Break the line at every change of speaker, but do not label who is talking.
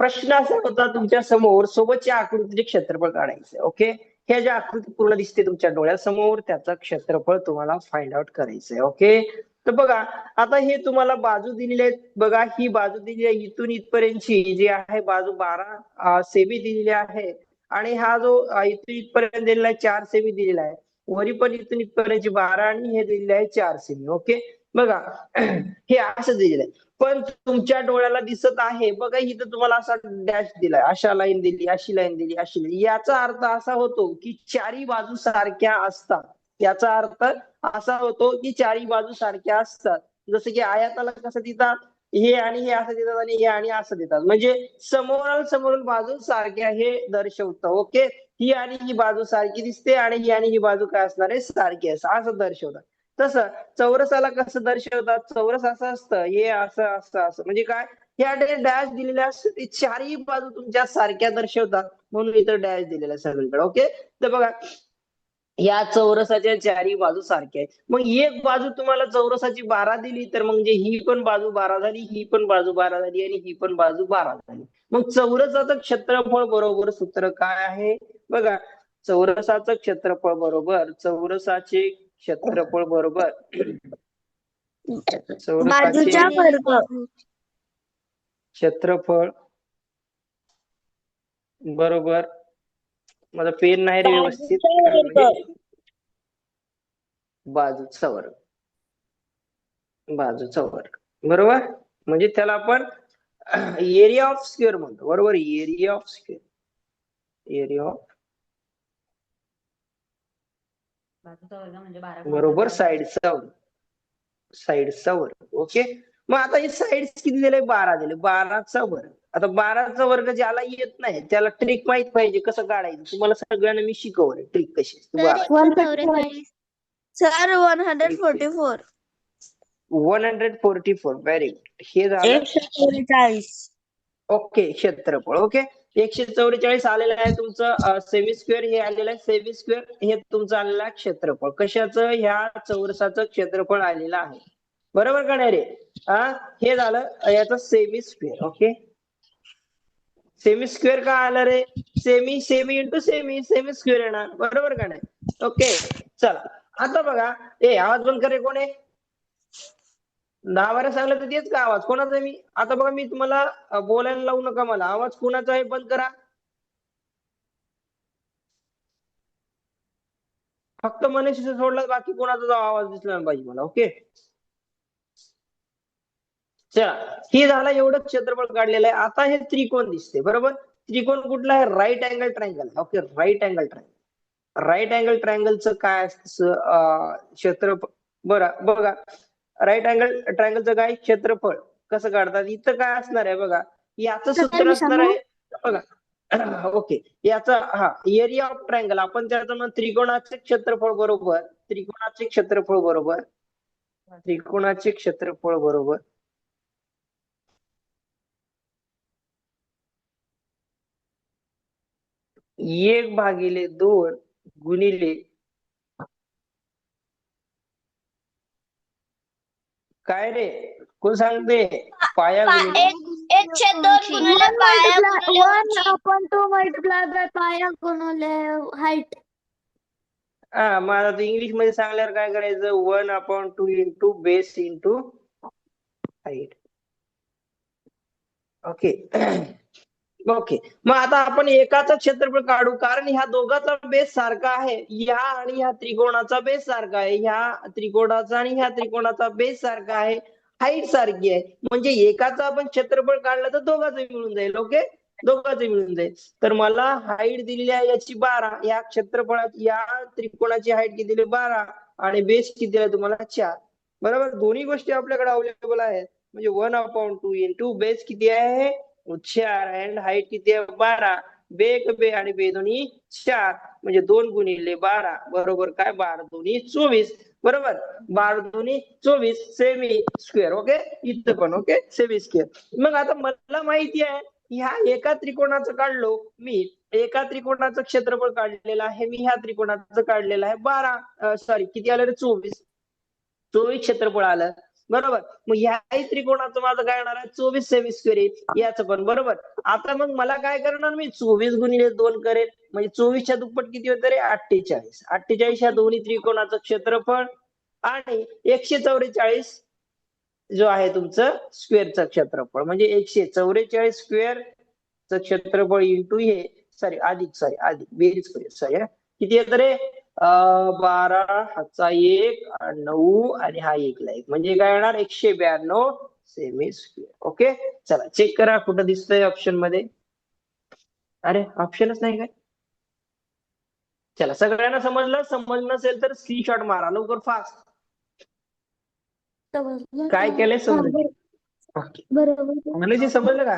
प्रश्न असा होता तुमच्यासमोर सोबतच्या आकृतीचे क्षेत्रफळ काढायचं ओके हे ज्या आकृती पूर्ण दिसते तुमच्या डोळ्यासमोर त्याचं क्षेत्रफळ तुम्हाला फाइंड आउट करायचंय ओके तर बघा आता हे तुम्हाला बाजू दिलेली आहेत. बघा ही बाजू दिलेली आहे इथून इथपर्यंतची जी आहे बाजू बारा सेमी दिलेली आहे. आणि हा जो इथून इथपर्यंत दिलेला आहे चार सेमी दिलेला आहे. वरी पण इथून इथपर्यंतची बारा आणि हे दिलेले आहे चार सेमी ओके बघा हे असं दिलेलं आहे. पण तुमच्या डोळ्याला दिसत आहे. बघा इथं तुम्हाला असा डॅश दिलाय. अशा लाईन दिली अशी लाईन दिली अशी दिली याचा अर्थ असा होतो की चारी बाजू सारख्या असतात. याचा अर्थ असा होतो की चारी बाजू सारख्या असतात. जसं की आयाताला कसं देतात? हे आणि हे असं देतात आणि हे आणि असं देतात. म्हणजे समोर समोर बाजू सारख्या हे दर्शवतं ओके ही आणि ही बाजू सारखी दिसते आणि ही आणि ही बाजू काय असणार आहे? सारखी असं असं दर्शवतात. तसं चौरसाला कसं दर्शवतात? चौरस असं असतं हे असं असं असं. म्हणजे काय? या डॅश दिलेल्या चारही बाजू तुमच्या सारख्या दर्शवतात. म्हणून इथं डॅश दिलेला सगळीकडे ओके तर बघा या चौरसाच्या चारही बाजू सारख्या आहेत. मग एक बाजू तुम्हाला चौरसाची बारा दिली तर म्हणजे ही पण बाजू बारा झाली ही पण बाजू बारा झाली आणि ही पण बाजू बारा झाली. मग चौरसाचं क्षेत्रफळ बरोबर सूत्र काय आहे? बघा चौरसाचं क्षेत्रफळ बरोबर चौरसाचे क्षेत्रफळ बरोबर.
वर्ग.
क्षेत्रफळ बरोबर. माझा पेन नाही रे व्यवस्थित. बाजूचा वर्ग. बाजूचा वर्ग. बरोबर? म्हणजे त्याला आपण एरिया ऑफ स्क्वेअर म्हणतो. बरोबर? Area of square area of
बाजूचा वर्ग म्हणजे बारा
बरोबर साईडचा वर्ग. साईडचा वर्ग ओके? मग आता हे साईड किती दिले? बारा दिले. बाराचा वर्ग. आता बाराचा वर्ग ज्याला येत नाही त्याला ट्रिक माहीत पाहिजे कसं काढायचं? तुम्हाला सगळ्यांना मी शिकवलंय ट्रिक कशी
sir one hundred forty four
one hundred forty four very good हे झालं. ओके क्षेत्रफळ ओके? एकशे चौवेचाळीस आलेलं आहे तुमचं सेमी स्क्वेअर हे आलेलं आहे सेमी स्क्वेअर हे तुमचं आलेलं आहे क्षेत्रफळ. कशाचं? ह्या चौरसाचं क्षेत्रफळ आलेलं आहे. बरोबर का नाही रे? हा हे झालं याचं semi square okay? Semi square का आलं रे? Semi semi into semi semi square येणार. बरोबर का नाही? ओके चला. आता बघा ए आवाज बंद करे कोण आहे? दहा बारा सांगलं तर तेच का आवाज? कोणाचा आहे मी? आता बघा मी तुम्हाला बोलायला लावू नका मला. आवाज कोणाचा आहे बंद करा. फक्त मनीष सोडला बाकी कोणाचा आवाज दिसला पाहिजे मला ओके? चला हे झालं एवढं क्षेत्रफळ काढलेलं आहे. आता हे त्रिकोण दिसते बरोबर? त्रिकोण कुठला आहे? Right angle triangle okay right angle triangle right angle ट्रायंगलचं काय असतं क्षेत्र बरं बघा. राईट अँगल ट्रायंगलचं काय? क्षेत्रफळ. कसं काढतात? इथं काय असणार आहे बघा? याचं सूत्र असणार आहे बघा. ओके. याचा हा एरिया ऑफ ट्रायंगल आपण त्याचं मग त्रिकोणाचे क्षेत्रफळ बरोबर. त्रिकोणाचे क्षेत्रफळ बरोबर. त्रिकोणाचे क्षेत्रफळ बरोबर. एक भागिले दोन गुणिले काय रे? कोण सांगते? पाया गुणिले
एकशे दोन गुणिले पाया गुणिले
वन
उंची.
अपॉन टू मल्टिप्लाय बाय पाया हाईट
हा मग आता इंग्लिशमध्ये सांगल्यावर काय करायचं? One upon two into base into height okay okay मग आता आपण एकाच क्षेत्रफळ काढू. कारण ह्या दोघांचा बेस सारखा आहे. ह्या आणि ह्या त्रिकोणाचा बेस सारखा आहे. ह्या त्रिकोणाचा आणि ह्या त्रिकोणाचा बेस सारखा आहे. हाईट सारखी आहे. म्हणजे एकाचा आपण क्षेत्रफळ काढलं तर दोघांचं मिळून जाईल. ओके दोघांचं मिळून जाईल. तर मला हाईट दिलेली आहे याची बारा. या क्षेत्रफळाची या त्रिकोणाची हाईट किती दिली बारा. आणि बेस किती आहे? तुम्हाला चार. बरोबर? दोन्ही गोष्टी आपल्याकडे अवेलेबल आहेत. म्हणजे one upon two in two base किती आहे? चार अँड हाईट किती आहे? बारा. बे बे आणि बे दोन्ही चार. म्हणजे दोन गुणिले बारा. बरोबर काय? बारा दोन्ही चोवीस. बरोबर? बारा दोन्ही चोवीस. सेमी स्क्वेअर ओके इथं पण ओके सेमी स्क्वेअर मग आता मला माहिती आहे ह्या एका त्रिकोणाचं काढलो मी. एका त्रिकोणाचं क्षेत्रफळ काढलेलं आहे मी. ह्या त्रिकोणाचं काढलेलं आहे बारा. सॉरी किती आलं रे? चोवीस. चोवीस क्षेत्रफळ आलं. बरोबर? मग ह्याही त्रिकोणाचं माझं काय येणार आहे? चोवीस सेव्हिस स्क्वेअर याचं पण बरोबर. आता मग मला काय करणार मी? चोवीस गुणिले दोन करेल म्हणजे चोवीसच्या दुप्पट किती होतं रे? अठ्ठेचाळीस. अठ्ठेचाळीस ह्या दोन्ही त्रिकोणाचं क्षेत्रफळ आणि एकशे चौवेचाळीस जो आहे तुमचं स्क्वेअरचं क्षेत्रफळ. म्हणजे एकशे चौवेचाळीस स्क्वेअरचं क्षेत्रफळ इंटू हे सॉरी अधिक सॉरी अधिक बेरीज करूया सॉरी किती येतं रे? बारा हाचा एक नऊ आणि हा एकला एक. म्हणजे काय येणार? एकशे ब्याण्णव सेमी स्क्वेअर ओके चला चेक करा कुठं दिसतंय ऑप्शनमध्ये. अरे ऑप्शनच नाही काय? चला सगळ्यांना समजलं? समजलं नसेल तर स्क्रीनशॉट मारा. लवकर फास्ट काय? केलंय? समजलं.
बरोबर.
मला जे समजलं का?